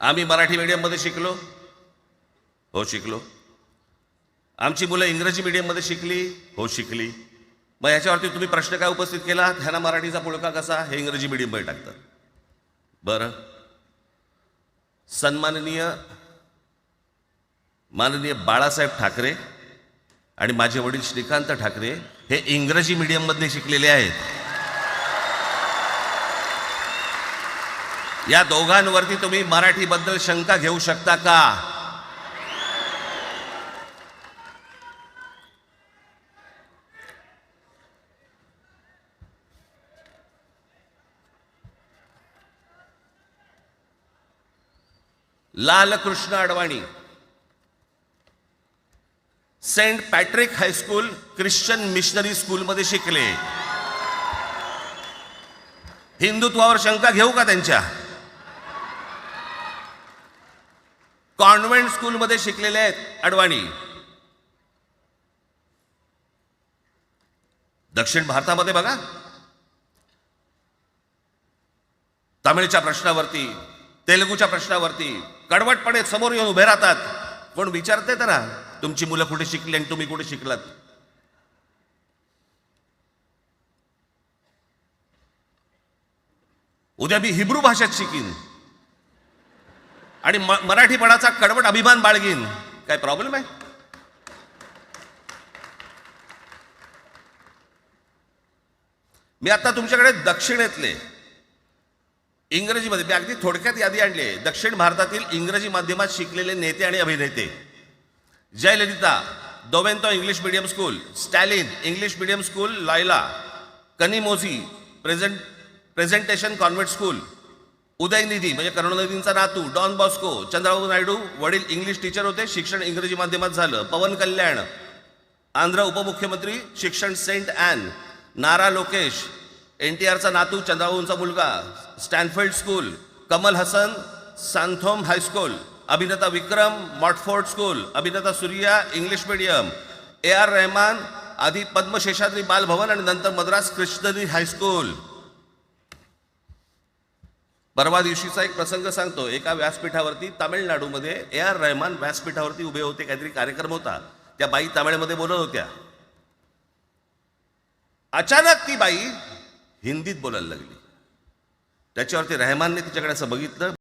आम्ही मराठी मीडियममध्ये शिकलो. हो शिकलो. आमची मुलं इंग्रजी मीडियममध्ये शिकली. हो शिकली. मग याच्यावरती तुम्ही प्रश्न काय उपस्थित केला ह्यांना मराठीचा पुळका कसा? हे इंग्रजी मीडियममध्ये टाकतात. बरं. सन्माननीय माननीय बाळासाहेब ठाकरे आणि माझे वडील श्रीकांत ठाकरे हे इंग्रजी मीडियममधले शिकलेले आहेत. या दोघांवरती तुम्ही मराठीबद्दल शंका घेऊ शकता का? Lalkrishna Advani Saint Patrick high school Christian missionary स्कूलमध्ये शिकले. हिंदुत्वावर शंका घेऊ का त्यांच्या? कॉन्व्हेंट स्कूलमध्ये शिकलेले आहेत अडवाणी. दक्षिण भारतामध्ये बघा. तमिळच्या प्रश्नावरती तेलुगूच्या प्रश्नावरती कडवटपणे समोर येऊन उभे राहतात. कोण विचारते तर ना तुमची मुलं कुठे शिकली आणि तुम्ही कुठे शिकलात? उद्या मी हिब्रू भाषेत शिकीन. आणि म- मराठीपणाचा कडवट अभिमान बाळगीन. काय प्रॉब्लेम आहे? मी आता तुमच्याकडे दक्षिणेतले इंग्रजीमध्ये मी अगदी थोडक्यात यादी आणली आहे. दक्षिण भारतातील इंग्रजी माध्यमात शिकलेले नेते आणि अभिनेते. Jayalalithaa Doveton English medium school Stalin English medium school लायला Kanimozhi present presentation convent school Udhayanidhi म्हणजे करुणानिधींचा नातू डॉन बॉस्को चंद्रबाबू नायडू वडील इंग्लिश टीचर होते शिक्षण इंग्रजी माध्यमात झालं. पवन कल्याण आंध्र उपमुख्यमंत्री शिक्षण सेंट ॲन नारा लोकेश एन टी आरचा नातू चंद्राबाबूंचा मुलगा Stanfield school Kamal Haasan Santhome high school अभिनेता विक्रम मॉटफोर्ड स्कूल अभिनेता Suriya English medium A R Rahman आधी पद्मशेषाद्री बालभवन आणि नंतर मद्रास कृष्णरी हायस्कूल परवा दिवशीचा एक प्रसंग सांगतो. एका व्यासपीठावरती तामिळनाडूमध्ये ए आर रहमान व्यासपीठावरती उभे होते. काहीतरी कार्यक्रम होता. त्या बाई तामिळमध्ये बोलत होत्या. अचानक ती बाई हिंदीत बोलायला लागली. त्याच्यावरती रहमानने तिच्याकडे असं बघितलं.